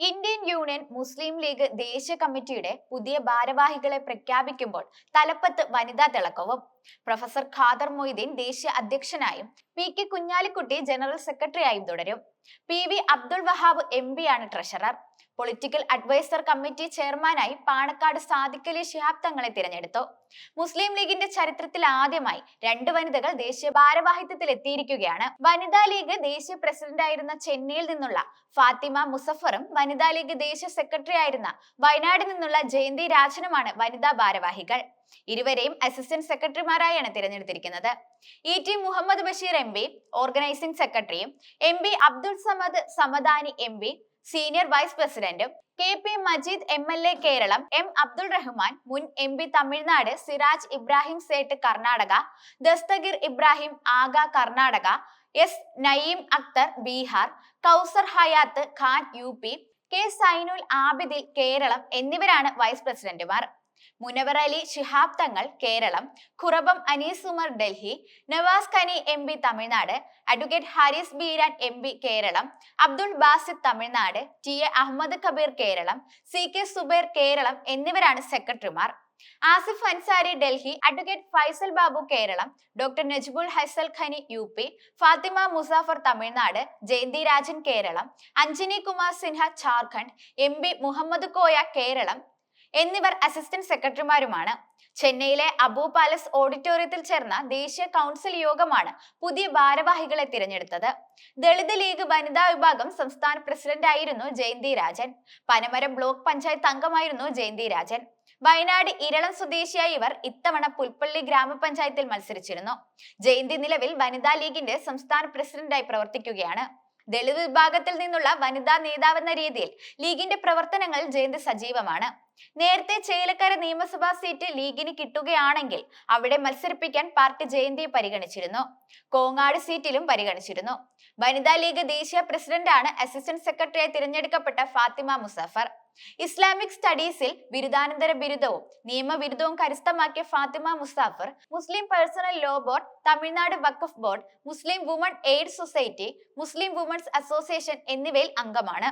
Indian union മുസ്ലിം league ദേശീയ കമ്മിറ്റിയുടെ പുതിയ ഭാരവാഹികളെ പ്രഖ്യാപിക്കുമ്പോൾ തലപ്പത്ത് വനിതാ തിളക്കവും. പ്രൊഫസർ ഖാദർ മൊയ്തീൻ ദേശീയ അധ്യക്ഷനായും പി കെ കുഞ്ഞാലിക്കുട്ടി ജനറൽ സെക്രട്ടറിയായും തുടരും. P V Abdul Wahab M ആണ് ട്രഷറർ. പൊളിറ്റിക്കൽ അഡ്വൈസർ കമ്മിറ്റി ചെയർമാനായി പാണക്കാട് സാദിഖലി ശിഹാബ് തങ്ങളെ തിരഞ്ഞെടുത്തു. മുസ്ലിം ലീഗിന്റെ ചരിത്രത്തിൽ ആദ്യമായി രണ്ട് വനിതകൾ ദേശീയ ഭാരവാഹിത്വത്തിൽ എത്തിയിരിക്കുകയാണ്. വനിതാ ലീഗ് ദേശീയ പ്രസിഡന്റായിരുന്ന ചെന്നൈയിൽ നിന്നുള്ള ഫാത്തിമ മുസഫറും വനിതാ ലീഗ് ദേശീയ സെക്രട്ടറി ആയിരുന്ന വയനാട് നിന്നുള്ള ജയന്തി രാജനുമാണ് വനിതാ ഭാരവാഹികൾ. ഇരുവരെയും അസിസ്റ്റന്റ് സെക്രട്ടറിമാരായാണ് തിരഞ്ഞെടുത്തിരിക്കുന്നത്. E T Muhammad Basheer M P organising സെക്രട്ടറിയും M P Abdul Samad Samadani M P senior vice പ്രസിഡന്റും K P Majeed M L A Keralam M Abdul Rahman മുൻ M P Tamil Nadu Siraj Ibrahim Sait Karnataka Dastagir Ibrahim Agha Karnataka S Naeem Akhtar Bihar Kausar Hayat Khan U P K Zainul ആബിദിൽ Keralam എന്നിവരാണ് vice പ്രസിഡന്റുമാർ Munavar Ali Shihab Thangal Keralam ഖുറബം Anees Umar Delhi Nawaz Gani M P Tamil Nadu advocate Haris Beeran M P Keralam Abdul Basith Tamil Nadu T A Ahmed Kabeer Keralam C K Zubair Keralam എന്നിവരാണ് സെക്രട്ടറിമാർ. Asif Ansari Delhi advocate Faisal Babu Keralam doctor Najbul Haisal Gani U P Fathima Muzaffar Tamil Nadu Jayanthi Rajan Keralam Anjani Kumar Sinha Jharkhand M P Muhammad Koya Keralam എന്നിവർ assistant സെക്രട്ടറിമാരുമാണ് ചെന്നൈയിലെ Abu palace ഓഡിറ്റോറിയത്തിൽ ചേർന്ന ദേശീയ council യോഗമാണ് പുതിയ ഭാരവാഹികളെ തിരഞ്ഞെടുത്തത്. Dalit league വനിതാ വിഭാഗം സംസ്ഥാന പ്രസിഡന്റ് ആയിരുന്നു ജയന്തി രാജൻ. പനമരം ബ്ലോക്ക് പഞ്ചായത്ത് അംഗമായിരുന്നു ജയന്തി രാജൻ. വയനാട് ഇരളം സ്വദേശിയായ ഇവർ ഇത്തവണ പുൽപ്പള്ളി ഗ്രാമപഞ്ചായത്തിൽ മത്സരിച്ചിരുന്നു. ജയന്തി നിലവിൽ വനിതാ ലീഗിന്റെ സംസ്ഥാന പ്രസിഡന്റായി പ്രവർത്തിക്കുകയാണ്. ദളിത് വിഭാഗത്തിൽ നിന്നുള്ള വനിതാ നേതാവെന്ന രീതിയിൽ ലീഗിന്റെ പ്രവർത്തനങ്ങൾ ജയന്ത് സജീവമാണ്. നേരത്തെ ചേലക്കര നിയമസഭാ സീറ്റ് ലീഗിന് കിട്ടുകയാണെങ്കിൽ അവിടെ മത്സരിപ്പിക്കാൻ പാർട്ടി ജയന്തിയെ പരിഗണിച്ചിരുന്നു. കോങ്ങാട് സീറ്റിലും പരിഗണിച്ചിരുന്നു. വനിതാ ലീഗ് ദേശീയ പ്രസിഡന്റാണ് അസിസ്റ്റന്റ് സെക്രട്ടറിയായി തിരഞ്ഞെടുക്കപ്പെട്ട ഫാത്തിമ മുസഫർ. ഇസ്ലാമിക് സ്റ്റഡീസിൽ ബിരുദാനന്തര ബിരുദവും നിയമബിരുദവും കരസ്ഥമാക്കിയ Fathima Muzaffar Muslim personal law board Tamil Nadu Waqf board Muslim woman aid society Muslim women's association എന്നിവയിൽ അംഗമാണ്.